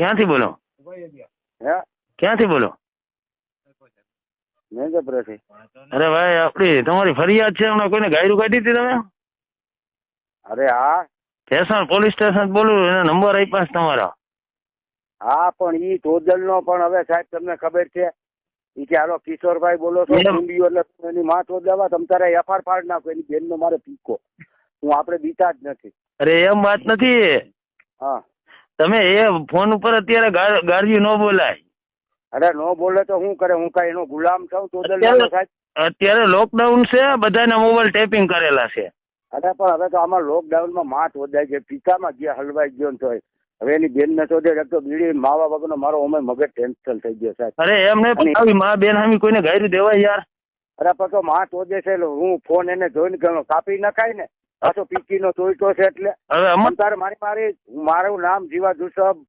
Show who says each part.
Speaker 1: ક્યાંથી બોલો? ક્યાંથી બોલો? અરે ભાઈ આપડી તમારી ફરિયાદ છે હમણાં કોઈને ગાયરું કાઢી હતી તમે?
Speaker 2: અરે હા.
Speaker 1: સ્ટેશન પોલીસ સ્ટેશન બોલું એનો નંબર આપ્યા છે તમારા.
Speaker 2: હા પણ ઈ ટોજલ નો પણ હવે સાહેબ તમને ખબર છે ઈ કે હાલો કિશોરભાઈ બોલો છો
Speaker 1: એમ.
Speaker 2: એટલે એની માં તો દવા તમ તારે એફઆર પાડ નાખો એની બેન નો મારે પીકો. હું આપણે બીતા જ નથી.
Speaker 1: અરે એમ વાત નથી.
Speaker 2: હા.
Speaker 1: તમે એ ફોન ઉપર અત્યારે ગાર્જી નો બોલાય.
Speaker 2: અરે નો બોલે તો શું કરે? હું કઈ એનો ગુલામ છું? તો
Speaker 1: અત્યારે- લોકડાઉન છે બધાના મોબાઈલ ટેપિંગ કરેલા છે.
Speaker 2: અરે પણ હવે તો આમાં લોકડાઉનમાં માં શોધાય છે. પિતામાં ગયા હલવાઈ ગયો ને હવે એની બેન ને શોધે તો બીડી માવા વગરનો મારો અમે મગજ ટેન્શન થઈ ગયો સાહેબ.
Speaker 1: અરે એમ નહીં આવી મા બેન હામી કોઈને ગાયરું દેવાય યાર.
Speaker 2: અરે પણ તો માં શોધે છે હું ફોન એને જોઈને કાપી નખાય ને? પાછો પીકી નો ચોઈટો છે એટલે
Speaker 1: હવે
Speaker 2: તારે મારી મારી મારું નામ જીવા જુસબ